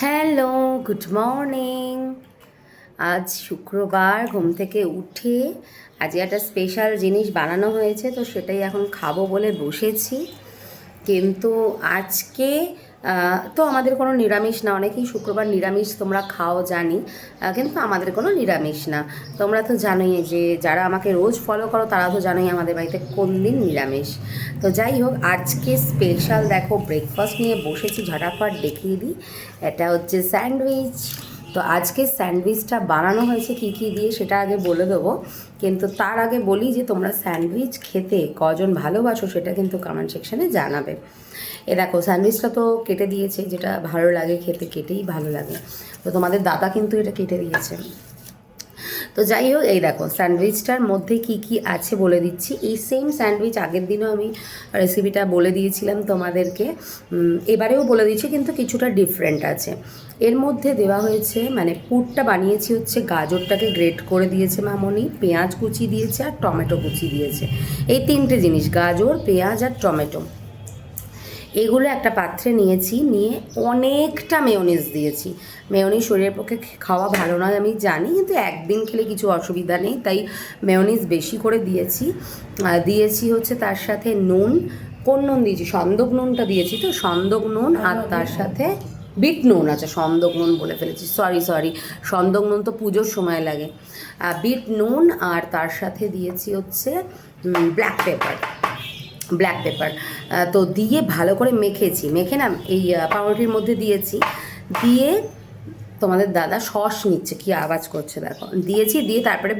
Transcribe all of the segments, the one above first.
Hello, good morning. আজ শুক্রবার ঘুম থেকে উঠে আজকে একটা স্পেশাল জিনিস বানানো হয়েছে, তো সেটাই এখন খাব বলে বসেছি। কিন্তু আজকে তো আমাদের কোনো নিরামিষ না, অনেকেই শুক্রবার নিরামিষ তোমরা খাও, জানি কিন্তু আমাদের কোনো নিরামিষ না। তোমরা তো জানোই যে যারা আমাকে রোজ ফলো করো, তারা তো জানোই আমাদের বাড়িতে কোন দিন নিরামিষ। তো যাই হোক, আজকে স্পেশাল দেখো ব্রেকফাস্ট নিয়ে বসেছি, ঝটাফট দেখিয়ে দিই। এটা হচ্ছে স্যান্ডউইচ। তো আজকে স্যান্ডউইচটা বানানো হয়েছে, কী কী দিয়ে সেটা আগে বলে দেবো। কিন্তু তার আগে বলি যে তোমরা স্যান্ডউইচ খেতে কজন ভালোবাসো, সেটা কিন্তু কমেন্ট সেকশনে জানাবে। এ দেখো, স্যান্ডউইচটা তো কেটে দিয়েছে, যেটা ভালো লাগে খেতে, কেটেই ভালো লাগে। তো তোমাদের দাদা কিন্তু এটা কেটে দিয়েছে। তো যাই হোক, এই দেখো, স্যান্ডউইচটার মধ্যে কি কি আছে বলে দিচ্ছি। এই সেম স্যান্ডউইচ আগের দিনও আমি রেসিপিটা বলে দিয়েছিলাম তোমাদেরকে। এবারেও বলে দিচ্ছি কিন্তু কিছুটা ডিফারেন্ট আছে। এর মধ্যে দেওয়া হয়েছে মানে পুরটা বানিয়েছি হচ্ছে গাজরটাকে গ্রেট করে দিয়েছে মামনি, পেঁয়াজ কুচি দিয়েছে আর টমেটো কুচি দিয়েছে। এই তিনটে জিনিস, গাজর, পেঁয়াজ আর টমেটো। এগুলো একটা পাত্রে নিয়েছি, নিয়ে অনেকটা মেয়নিজ দিয়েছি। মেয়নিজ শরীরের পক্ষে খাওয়া ভালো নয় আমি জানি, কিন্তু একদিন খেলে কিছু অসুবিধা নেই, তাই মেয়নিজ বেশি করে দিয়েছি। দিয়েছি হচ্ছে তার সাথে নুন, কোন নুন দিয়েছি? সন্দক নুনটা দিয়েছি তো, সন্দক নুন আর তার সাথে বিট নুন আচ্ছা সন্দক নুন বলে ফেলেছি সরি সরি সন্দক নুন তো পুজোর সময় লাগে। বিট নুন আর তার সাথে দিয়েছি হচ্ছে ব্ল্যাক পেপার ব্ল্যাক পেপার তো দিয়ে ভালো করে মেখেছি। মেখে না এই পাউরুটির মধ্যে দিয়েছি। দিয়ে তোমাদের দাদা সস নিচ্ছে। কি আওয়াজ করছে দেখো। দিয়েছি, দিয়ে তারপরে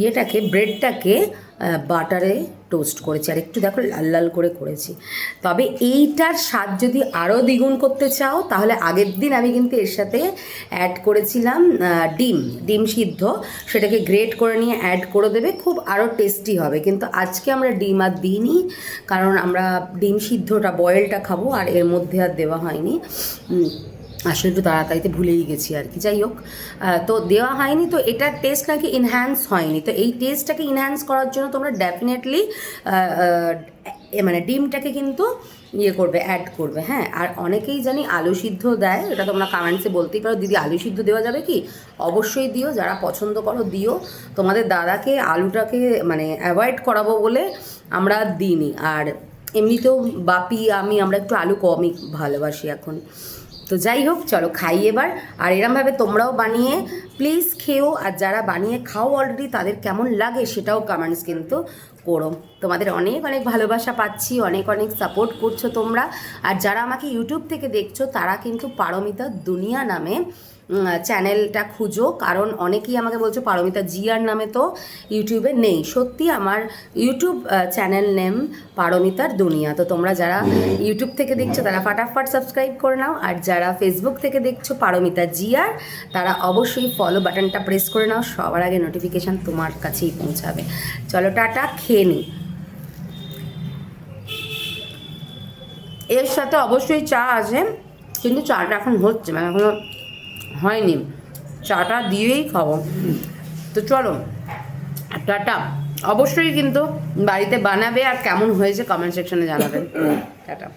ইয়েটাকে, ব্রেডটাকে বাটারে টোস্ট করেছি। আর একটু দেখো, লাল লাল করে করেছি। তবে এইটার স্বাদ যদি আরও দ্বিগুণ করতে চাও, তাহলে আগের দিন আমি কিন্তু এর সাথে অ্যাড করেছিলাম ডিম ডিম সিদ্ধ। সেটাকে গ্রেট করে নিয়ে অ্যাড করে দেবে, খুব আরও টেস্টি হবে। কিন্তু আজকে আমরা ডিম আর দিইনি, কারণ আমরা ডিম সিদ্ধটা বয়েলটা খাব, আর এর মধ্যে আর দেওয়া হয়নি। আসলে একটু তাড়াতাড়িতে ভুলেই গেছি আর কি। যাই হোক তো দেওয়া হয়নি, তো এটার টেস্ট নাকি ইনহ্যান্স হয়নি। তো এই টেস্টটাকে ইনহ্যান্স করার জন্য তোমরা ডেফিনেটলি মানে ডিমটাকে কিন্তু ইয়ে করবে অ্যাড করবে হ্যাঁ। আর অনেকেই জানি আলু সিদ্ধ দেয়, এটা তোমরা কমেন্টসে বলতেই পারো। দিদি, আলু সিদ্ধ দেওয়া যাবে কি? অবশ্যই দিও, যারা পছন্দ করো দিও। তোমাদের দাদাকে আলুটাকে মানে অ্যাভয়েড করাবো বলে আমরা দিইনি। আর এমনিতেও বাপি, আমি, আমরা একটু আলু কমই ভালোবাসি এখন। তো যাই হোক, চলো খাই এবার। আর এরমভাবে তোমরাও বানিয়ে প্লিজ খেও। আর যারা বানিয়ে খাও অলরেডি তাদের কেমন লাগে সেটাও কমেন্টস কিন্তু করো। তোমাদের অনেক অনেক ভালোবাসা পাচ্ছি, অনেক অনেক সাপোর্ট করছ তোমরা। আর যারা আমাকে ইউটিউব থেকে দেখছ, তারা কিন্তু পারমিতা দুনিয়া নামে চ্যানেলটা খুঁজো, কারণ অনেকেই আমাকে বলছো, পারমিতা জিয়ার নামে তো ইউটিউবে নেই। সত্যি আমার ইউটিউব চ্যানেল নেম পারমিতার দুনিয়া। তো তোমরা যারা ইউটিউব থেকে দেখছ, তারা ফাটাফাট সাবস্ক্রাইব করে নাও। আর যারা ফেসবুক থেকে দেখছ, পারমিতা জিয়ার, তারা অবশ্যই ফলো বাটনটা প্রেস করে নাও। সবার আগে নোটিফিকেশান তোমার কাছেই পৌঁছাবে। চলো, টাটা, খেয়ে নিই এর সাথে অবশ্যই চা আছে, কিন্তু চাটা এখন হচ্ছে মানে এখনও হয়নি। চাটা দিয়েই খাব। তো চলো, টাটা। অবশ্যই কিন্তু বাড়িতে বানাবে আর কেমন হয়েছে কমেন্ট সেকশনে জানাবেন টাটা।